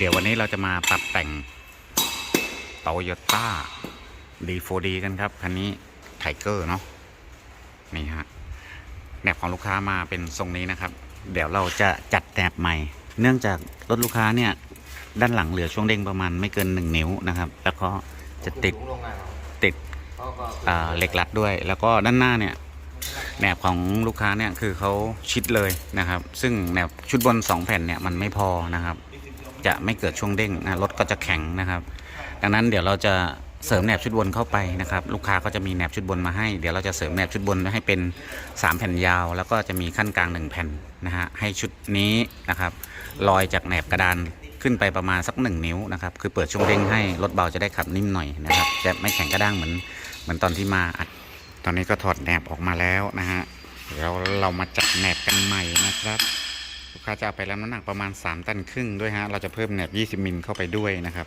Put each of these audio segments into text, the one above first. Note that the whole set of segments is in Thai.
เดี๋ยววันนี้เราจะมาปรับแต่งโตโยต้า D4D กันครับ คันนี้ไทเกอร์เนาะนี่ฮะแหนบของลูกค้ามาเป็นทรงนี้นะครับ เดี๋ยวเราจะจัดแหนบใหม่ เนื่องจากรถลูกค้าเนี่ย ด้านหลังเหลือช่วงเด้งประมาณไม่เกิน1นิ้วนะครับ แล้วก็จะติดติดเขาก็อ่าเหล็กรัดด้วย แล้วก็ด้านหน้าเนี่ยแหนบของลูกค้าเนี่ยคือเขาชิดเลยนะครับ ซึ่งแหนบชุดบน 2 แผ่นเนี่ยมันไม่พอนะครับ จะไม่เกิดช่วงเด้งนะรถก็จะแข็งนะครับ ดังนั้นเดี๋ยวเราจะเสริมแหนบชุดบนเข้าไปนะครับลูกค้าก็จะมีแหนบชุดบนมาให้เดี๋ยวเราจะเสริมแหนบชุดบนให้เป็น 3 แผ่นยาว แล้วก็จะมีขั้นกลาง 1 แผ่นนะฮะให้ชุดนี้นะครับลอยจากแหนบกระดานขึ้นไปประมาณสัก 1 นิ้วนะครับคือเปิดช่วงเด้งให้รถเบาจะได้ขับนิ่มหน่อยนะครับจะไม่แข็งกระด้างเหมือนเหมือนตอนที่มาอัดตอนนี้ก็ถอดแหนบออกมาแล้วนะฮะเดี๋ยวเรามาจัดแหนบกันใหม่นะครับ กค้าจะเอาไปรับน้ำหนักประมาณ 3 ตันครึ่งด้วยฮะ เราจะเพิ่มแหนบ 20 มิลเข้าไปด้วยนะครับ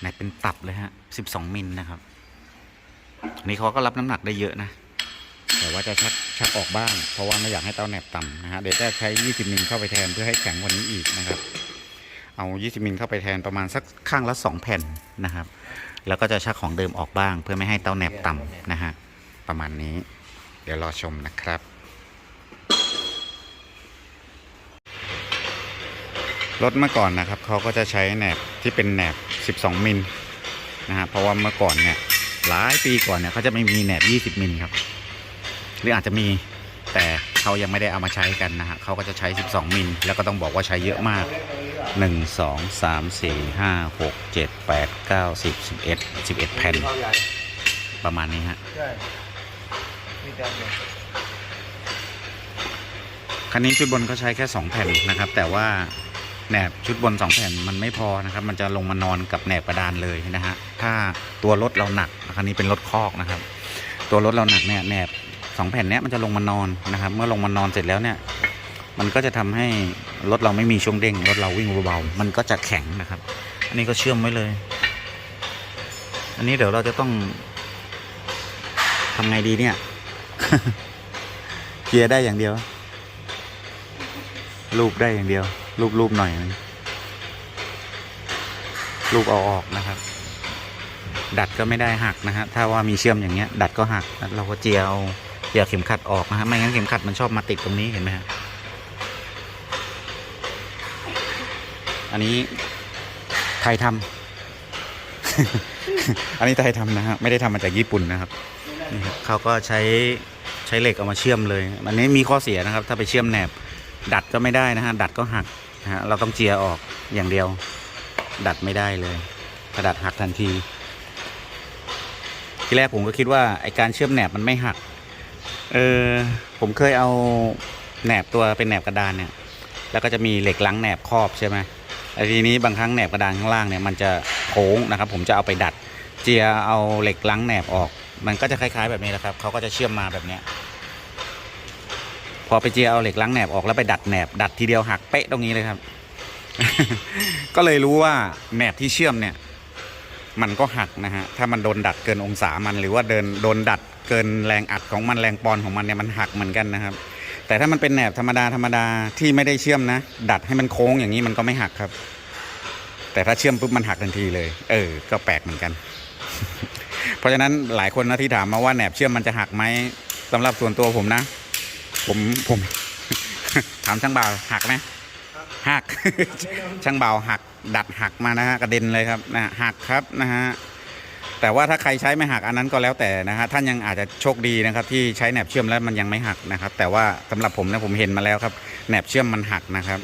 แหนบเป็นตับเลยฮะ 12 มิลนะครับอันนี้เขาก็รับน้ำหนักได้เยอะนะ แต่ว่าจะชักชักออกบ้าง เพราะว่าไม่อยากให้เต้าแหนบต่ำนะฮะ เดี๋ยวจะใช้ 20 มิลเข้าไปแทนเพื่อให้แข็งกว่านี้อีกนะครับ เอา 20 มิลเข้าไปแทนประมาณสักข้างละ 2 แผ่นนะครับ แล้วก็จะชักของเดิมออกบ้าง เพื่อไม่ให้เต้าแหนบต่ำนะฮะ ประมาณนี้ เดี๋ยวรอชมนะครับ รถเมื่อก่อนนะครับเขาก็จะใช้แหนบที่เป็นแหนบ 12 มิลนะฮะเพราะว่าเมื่อก่อนเนี่ยหลายปีก่อนเนี่ยเขาจะไม่มีแหนบ 20 มิลครับ หรืออาจจะมีแต่เขายังไม่ได้เอามาใช้กันนะฮะเขาก็จะใช้ 12 มิล แล้วก็ต้องบอกว่าใช้เยอะมาก 1 2 3 4 5 6 7 8 9 10 11 11 แผ่นเข้าใหญ่ประมาณนี้ฮะ มีแต่เนี่ยคันนี้ชุดบนเขาใช้แค่2แผ่นนะครับ แต่ว่าแหนบชุดบน2แผ่นมันไม่พอนะครับ มันจะลงมานอนกับแหนบกระดานเลยนะฮะถ้าตัวรถเราหนักคันนี้เป็นรถคอกนะครับ ตัวรถเราหนักเนี่ยแหนบสองแผ่นเนี้ยมันจะลงมานอนนะครับ เมื่อลงมานอนเสร็จแล้วเนี่ย มันก็จะทำให้รถเราไม่มีช่วงเด้งรถเราวิ่งเบาๆมันก็จะแข็งนะครับ อันนี้ก็เชื่อมไว้เลย อันนี้เดี๋ยวเราจะต้องทำไงดีเนี่ย เกียร์ได้อย่างเดียว รูปได้อย่างเดียว รูปรูปหน่อยนึงรูปเอาออกนะครับ ดัดก็ไม่ได้หักนะฮะถ้าว่ามีเชื่อมอย่างเงี้ย ดัดก็หัก เราก็เจียวเจียวเข็มขัดออกนะฮะไม่งั้นเข็มขัดมันชอบมาติดตรงนี้เห็นไหมฮะอันนี้ไทยทำ อันนี้ไทยทำนะฮะ ไม่ได้ทำมาจากญี่ปุ่นนะครับ นี่ครับเขาก็ใช้ ช้เหล็กเอามาเชื่อมเลยอันนี้มีข้อเสียนะครับ ถ้าไปเชื่อมแหนบ ดัดก็ไม่ได้นะฮะดัดก็หักนะฮะเราต้องเจียออกอย่างเดียว ดัดไม่ได้เลยถ้าดัดหักทันที ทีแรกผมก็คิดว่าไอการเชื่อมแหนบมันไม่หักเออผมเคยเอาแหนบตัวเป็นแหนบกระดานเนี่ย แล้วก็จะมีเหล็กลังแหนบครอบใช่ไหมไอ้ทีนี้บางครั้งแหนบกระดานข้างล่างเนี่ยมันจะโค้งนะครับ ผมจะเอาไปดัด เจียเอาเหล็กลังแหนบออก มันก็จะคล้าย ๆ แบบนี้แหละครับเขาก็จะเชื่อมมาแบบเนี้ย อไปเจียเอาเหล็กล้างแหนบออกแล้วไปดัดแหนบดัดทีเดียวหักเป๊ะตรงนี้เลยครับ ก็เลยรู้ว่าแหนบที่เชื่อมเนี่ย มันก็หักนะฮะถ้ามันโดนดัดเกินองศามันหรือว่าเดินโดนดัดเกินแรงอัดของมันแรงปอนของมันเนี่ยมันหักเหมือนกันนะครับ แต่ถ้ามันเป็นแหนบธรรมดาธรรมดาที่ไม่ได้เชื่อมนะ ดัดให้มันโค้งอย่างนี้มันก็ไม่หักครับ แต่ถ้าเชื่อมปุ๊บมันหักทันทีเลย เออ ก็แปลกเหมือนกัน เพราะฉะนั้นหลายคนนะที่ถามมาว่าแหนบเชื่อมมันจะหักไหมสำหรับส่วนตัวผมนะ ผมผม ถามช่างบ่าวหักไหมหัก ช่างบ่าวหัก ดัดหักมานะฮะกระเด็นเลยครับนะหักครับนะฮะแต่ว่าถ้าใครใช้ไม่หักอันนั้นก็แล้วแต่นะฮะท่านยังอาจจะโชคดีนะครับ ที่ใช้แหนบเชื่อมแล้วมันยังไม่หักนะครับ แต่ว่าสำหรับผมนะผมเห็นมาแล้วครับแหนบเชื่อมมันหักนะครับ